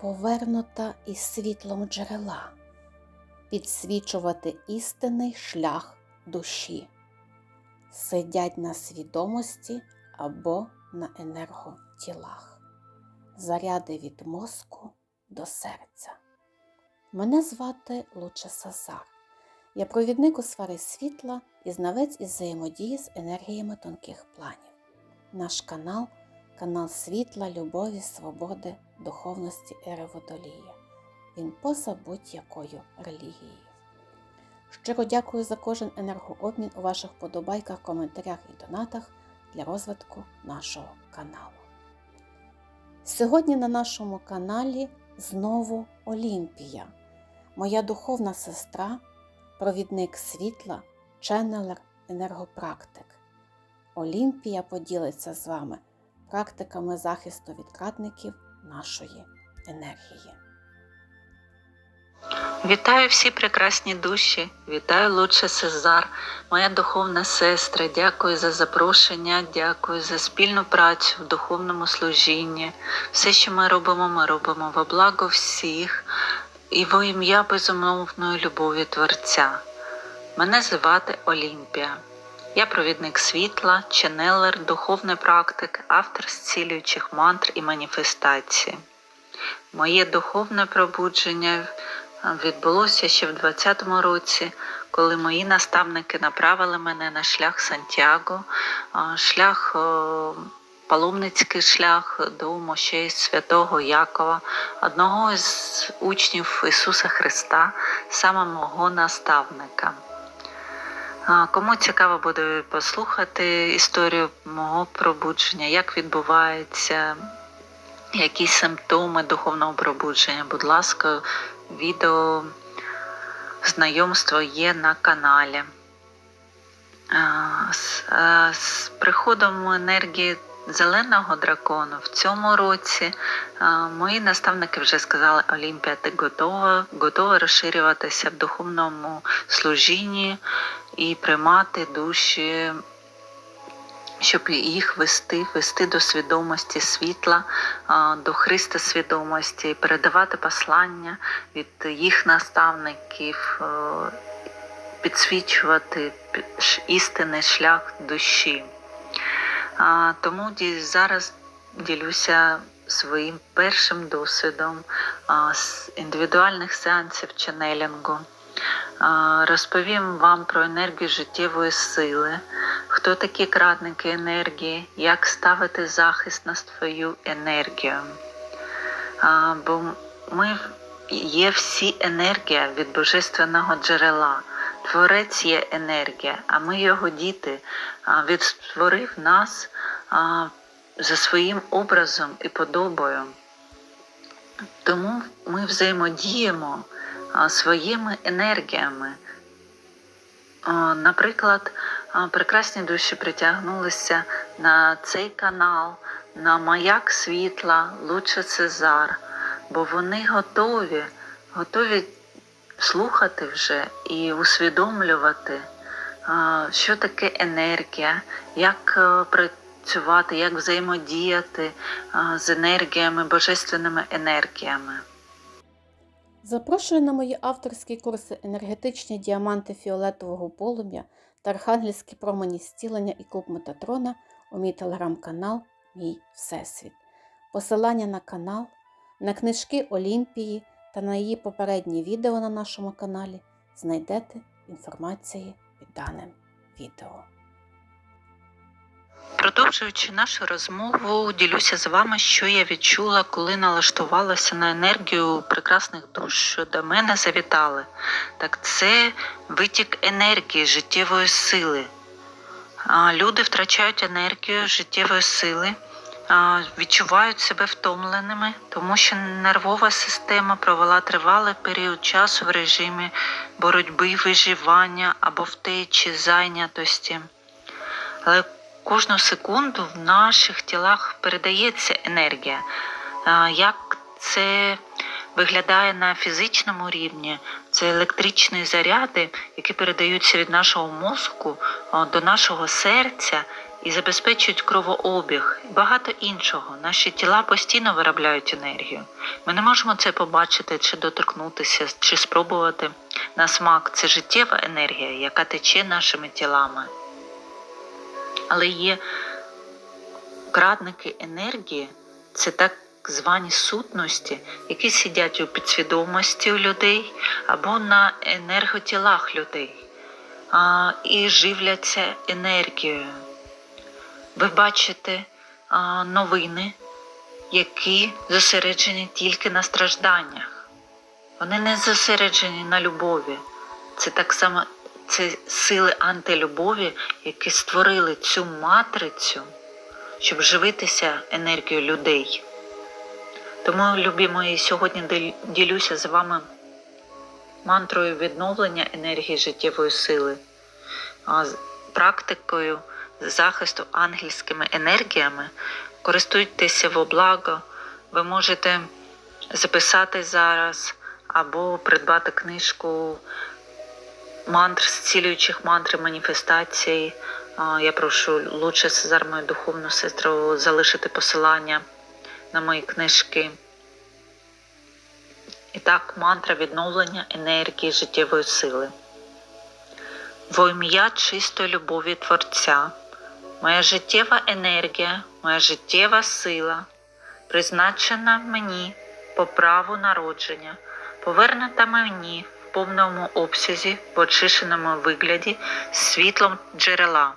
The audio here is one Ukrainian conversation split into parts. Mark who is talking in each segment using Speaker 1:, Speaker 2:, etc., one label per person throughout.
Speaker 1: повернута із світлом джерела, підсвічувати істинний шлях душі, сидять на свідомості або на енерготілах, заряди від мозку до серця. Мене звати Луча Сазар. Я провідник у сфері світла і знавець із взаємодії з енергіями тонких планів. Наш канал канал світла, любові, свободи, духовності ери Водолія. Він поза будь-якою релігією. Щиро дякую за кожен енергообмін у ваших подобайках, коментарях і донатах для розвитку нашого каналу. Сьогодні на нашому каналі знову Олімпія, моя духовна сестра, провідник світла, ченнелер, енергопрактик. Олімпія поділиться з вами практиками захисту від крадників нашої енергії.
Speaker 2: Вітаю всі прекрасні душі, вітаю Лучше Сезар, моя духовна сестра. Дякую за запрошення, дякую за спільну працю в духовному служінні. Все, що ми робимо, ми робимо во благо всіх і во ім'я безумовної любові Творця. Мене звати Олімпія. Я провідник світла, ченелер, духовний практик, автор зцілюючих мантр і маніфестацій. Моє духовне пробудження відбулося ще в 20-му році, коли мої наставники направили мене на шлях Сантьяго, а, шлях паломницький шлях до мощей святого Якова, одного із учнів Ісуса Христа, саме мого наставника. Кому цікаво буде послухати історію мого пробудження, як відбувається, які симптоми духовного пробудження, будь ласка, відео знайомство є на каналі. З, з приходом енергії зеленого дракону в цьому році мої наставники вже сказали: Олімпія, ти готова, готова розширюватися в духовному служінні і приймати душі щоб їх вести, вести до свідомості світла, до Христа свідомості, передавати послання від їх наставників, підсвічувати істинний шлях душі. А, Тому зараз ділюся своїм першим досвідом а, з індивідуальних сеансів ченелінгу. А, Розповім вам про енергію життєвої сили, хто такі крадники енергії, як ставити захист на свою енергію. А, Бо ми є всі енергія від божественного джерела. Творець є енергія, а ми його діти. Він створив нас за своїм образом і подобою. Тому ми взаємодіємо своїми енергіями. Наприклад, прекрасні душі притягнулися на цей канал, на маяк світла, Лучше Цезар, бо вони готові, готові слухати вже і усвідомлювати, що таке енергія, як е, працювати, як взаємодіяти з енергіями, божественними енергіями.
Speaker 1: Запрошую на мої авторські курси енергетичні діаманти фіолетового полум'я та архангельські промені зцілення і клуб Метатрона у мій телеграм-канал Мій Всесвіт. Посилання на канал, на книжки Олімпії та на її попередні відео на нашому каналі знайдете інформації під даним відео.
Speaker 2: Продовжуючи нашу розмову, ділюся з вами, що я відчула, коли налаштувалася на енергію прекрасних душ, що до мене завітали. Так це витік енергії, життєвої сили. Люди втрачають енергію життєвої сили, відчувають себе втомленими, тому що нервова система провела тривалий період часу в режимі боротьби, виживання або втечі, зайнятості. Але кожну секунду в наших тілах передається енергія. Як це виглядає на фізичному рівні? Це електричні заряди, які передаються від нашого мозку до нашого серця і забезпечують кровообіг і багато іншого. Наші тіла постійно виробляють енергію. Ми не можемо це побачити, чи доторкнутися, чи спробувати на смак. Це життєва енергія, яка тече нашими тілами. Але є крадники енергії це так звані сутності, які сидять у підсвідомості у людей або на енерготілах людей а, і живляться енергією. Ви бачите а, новини, які зосереджені тільки на стражданнях. Вони не зосереджені на любові. Це так само це сили антилюбові, які створили цю матрицю, щоб живитися енергією людей. Тому, любі мої, сьогодні ділюся з вами мантрою відновлення енергії життєвої сили, практикою захисту ангельськими енергіями. Користуйтеся во благо. Ви можете записати зараз або придбати книжку мантр, зцілюючих мантр маніфестацій. Я прошу лучше Сезар, мою духовну сестру, залишити посилання на мої книжки. І так, мантра відновлення енергії життєвої сили. Во ім'я чистої любові Творця, моя життєва енергія, моя життєва сила, призначена мені по праву народження, повернута мені в повному обсязі, в очищеному вигляді світлом джерела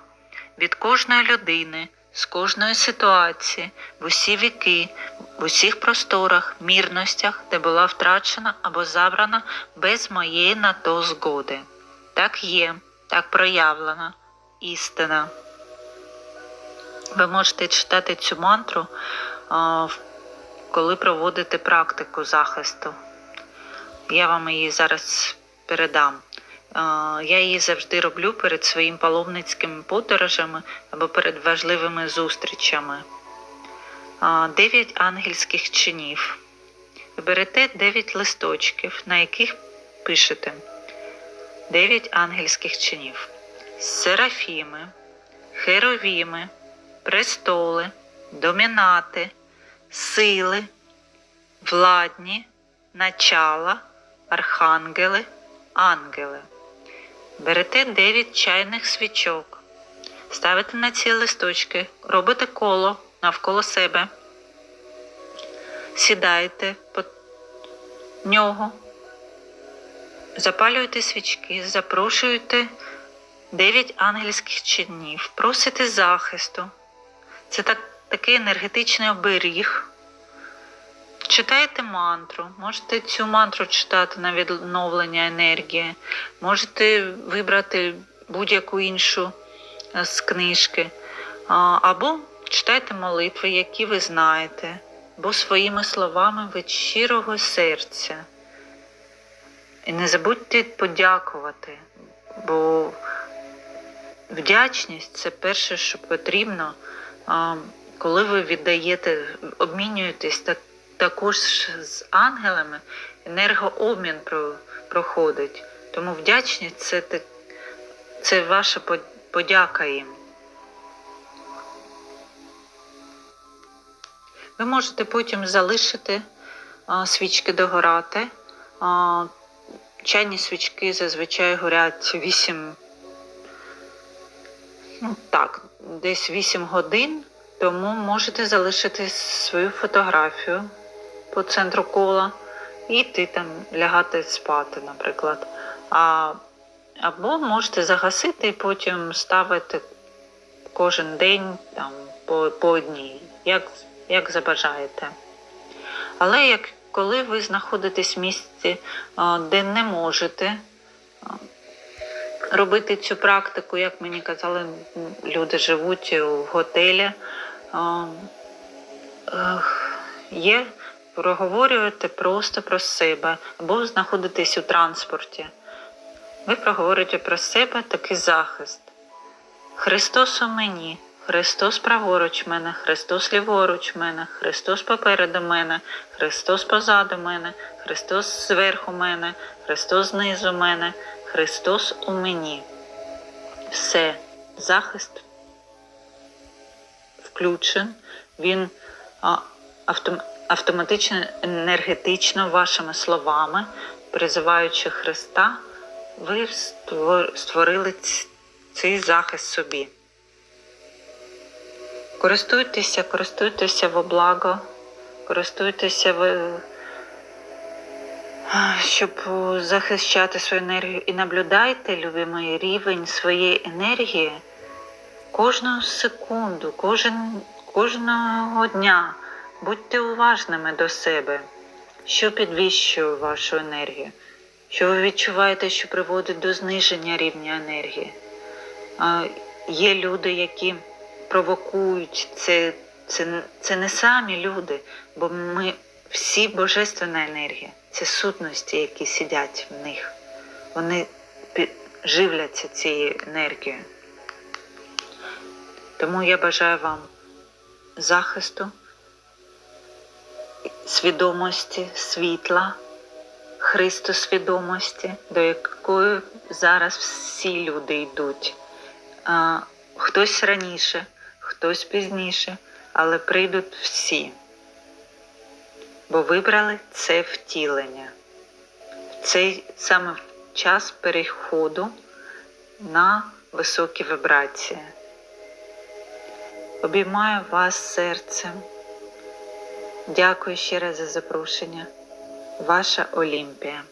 Speaker 2: від кожної людини, з кожної ситуації, в усі віки, в усіх просторах, мірностях, де була втрачена або забрана без моєї на то згоди. Так є, так проявлена істина. Ви можете читати цю мантру, коли проводите практику захисту. Я вам її зараз передам. Я її завжди роблю перед своїм паломницькими подорожами або перед важливими зустрічами. Дев'ять ангельських чинів. Берете дев'ять листочків, на яких пишете дев'ять ангельських чинів. Серафіми, херовіми, престоли, домінати, сили, владні, начала, архангели, ангели. Берете 9 чайних свічок, ставите на ці листочки, робите коло навколо себе, сідаєте по нього, запалюєте свічки, запрошуєте 9 ангельських чинів, просите захисту. Це так, такий енергетичний оберіг. Читаєте мантру, можете цю мантру читати на відновлення енергії, можете вибрати будь-яку іншу е, з книжки, або читайте молитви, які ви знаєте, або своїми словами від щирого серця. І не забудьте подякувати, бо вдячність це перше, що потрібно, коли ви віддаєте, обмінюєтесь так, також з ангелами, енергообмін проходить. Тому вдячність це, це ваша подяка їм. Ви можете потім залишити свічки догорати. Чайні свічки зазвичай горять 8, ну так, десь 8 годин, тому можете залишити свою фотографію по центру кола і йти там лягати спати, наприклад. А, або можете загасити і потім ставити кожен день там, по, по одній, як, як забажаєте. Але як коли ви знаходитесь в місці, де не можете робити цю практику, як мені казали, люди живуть у готелі, є проговорюєте просто про себе або знаходитесь у транспорті. Ви проговорюєте про себе такий захист. Христос у мені, Христос праворуч мене, Христос ліворуч мене, Христос попереду мене, Христос позаду мене, Христос зверху мене, Христос знизу мене, Христос у мені. Все, захист включен, він автоматично енергетично вашими словами, призиваючи Христа, ви створили цей захист собі. Користуйтеся, користуйтеся во благо, користуйтеся ви, щоб захищати свою енергію і наблюдайте, любі рівень своєї енергії кожну секунду, кожен, кожного дня. Будьте уважними до себе, що підвищує вашу енергію, що ви відчуваєте, що приводить до зниження рівня енергії. Є люди, які провокують це, це, це не самі люди, бо ми всі божественна енергія, це сутності, які сидять в них. Вони живляться цією енергією. Тому я бажаю вам захисту, свідомості, світла, Христу свідомості, до якої зараз всі люди йдуть. Хтось раніше, хтось пізніше, але прийдуть всі. Бо вибрали це втілення. В цей саме час переходу на високі вібрації. Обіймаю вас серцем. Дякую ще раз за запрошення. Ваша Олімпія.